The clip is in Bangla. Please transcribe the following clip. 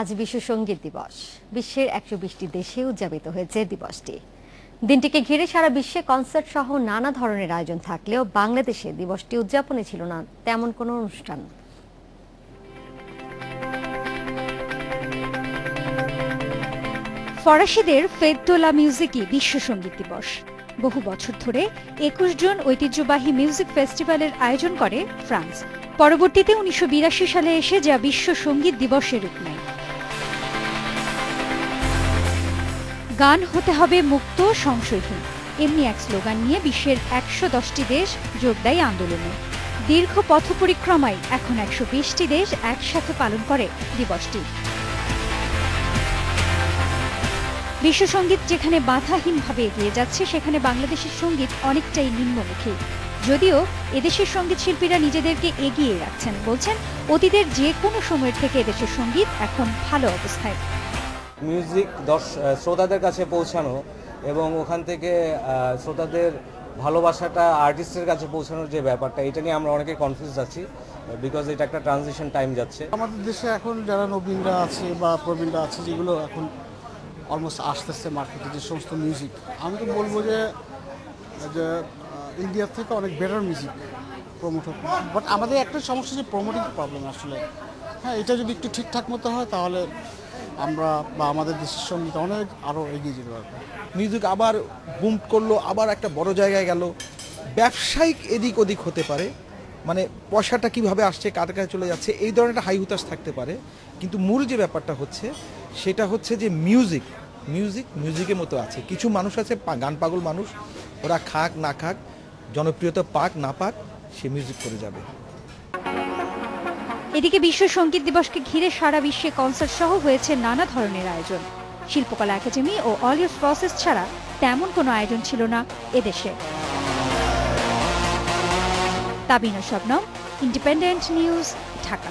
আজ বিশ্ব সংগীত দিবস। বিশ্বের একশো বিশটি দেশে উদযাপিত হয়েছে দিবসটি। দিনটিকে ঘিরে সারা বিশ্বে কনসার্ট সহ নানা ধরনের আয়োজন থাকলেও বাংলাদেশে দিবসটি উদযাপনে ছিল না তেমন কোনো অনুষ্ঠান। ফরাসিদের ফেদটোলা মিউজিকই বিশ্ব সংগীত দিবস। বহু বছর ধরে একুশ জন ঐতিহ্যবাহী মিউজিক ফেস্টিভ্যালের আয়োজন করে ফ্রান্স। পরবর্তীতে উনিশশো বিরাশি সালে এসে যা বিশ্ব সংগীত দিবসের রূপ নেয়। গান হতে হবে মুক্ত সংশয়হীন। এমনি এক স্লোগান নিয়ে বিশ্বের একশো দশটি দেশ যোগ দেয় আন্দোলনে। দীর্ঘ পথ পরিক্রমায় এখন একশো বিশটি দেশ একসাথে পালন করে দিবসটি। বিশ্ব সংগীত যেখানে বাধাহীনভাবে এগিয়ে যাচ্ছে, সেখানে বাংলাদেশের সংগীত অনেকটাই নিম্নমুখী। যদিও এদেশের সংগীত শিল্পীরা নিজেদেরকে এগিয়ে রাখছেন, বলছেন, অতীতের যে কোনো সময়ের থেকে এদেশের সংগীত এখন ভালো অবস্থায়। মিউজিক দর্শ শ্রোতাদের কাছে পৌঁছানো এবং ওখান থেকে শ্রোতাদের ভালোবাসাটা আর্টিস্টের কাছে পৌঁছানোর যে ব্যাপারটা, এটা নিয়ে আমরা অনেকে কনফিউজ আছি বিকজ এটা একটা ট্রানজিশন টাইম যাচ্ছে। আমাদের দেশে এখন যারা নবীনরা আছে বা প্রবীণরা আছে, যেগুলো এখন অলমোস্ট আসতেছে মার্কেটে যে সমস্ত মিউজিক আমি তো বলব যে ইন্ডিয়ার থেকে অনেক বেটার মিউজিক প্রমোট বাট আমাদের একটা সমস্যা যে প্রমোটিং প্রবলেম আসলে। হ্যাঁ এটা যদি একটু ঠিকঠাক মতো হয়, তাহলে আমরা বা আমাদের দেশের সংগীত অনেক আরও এগিয়ে যেতে পারব। মিউজিক আবার বুম করল, আবার একটা বড় জায়গায় গেল। ব্যবসায়িক এদিক ওদিক হতে পারে মানে পয়সাটা কীভাবে আসছে কার কাছে চলে যাচ্ছে, এই ধরনের একটা হাই হুতাশ থাকতে পারে। কিন্তু মূল যে ব্যাপারটা হচ্ছে, সেটা হচ্ছে যে মিউজিক মিউজিক মিউজিকের মতো আছে। কিছু মানুষ আছে গান পাগল মানুষ, ওরা খাক, না খাক, জনপ্রিয়তা পাক, না পাক, সে মিউজিক করে যাবে। এদিকে বিশ্ব সংগীত দিবসকে ঘিরে সারা বিশ্বে কনসার্ট সহ হয়েছে নানা ধরনের আয়োজন। শিল্পকলা একাডেমি ও অল ইউর প্রসেস ছাড়া তেমন কোনো আয়োজন ছিল না এদেশে। Tabina Shabnam independent news Dhaka.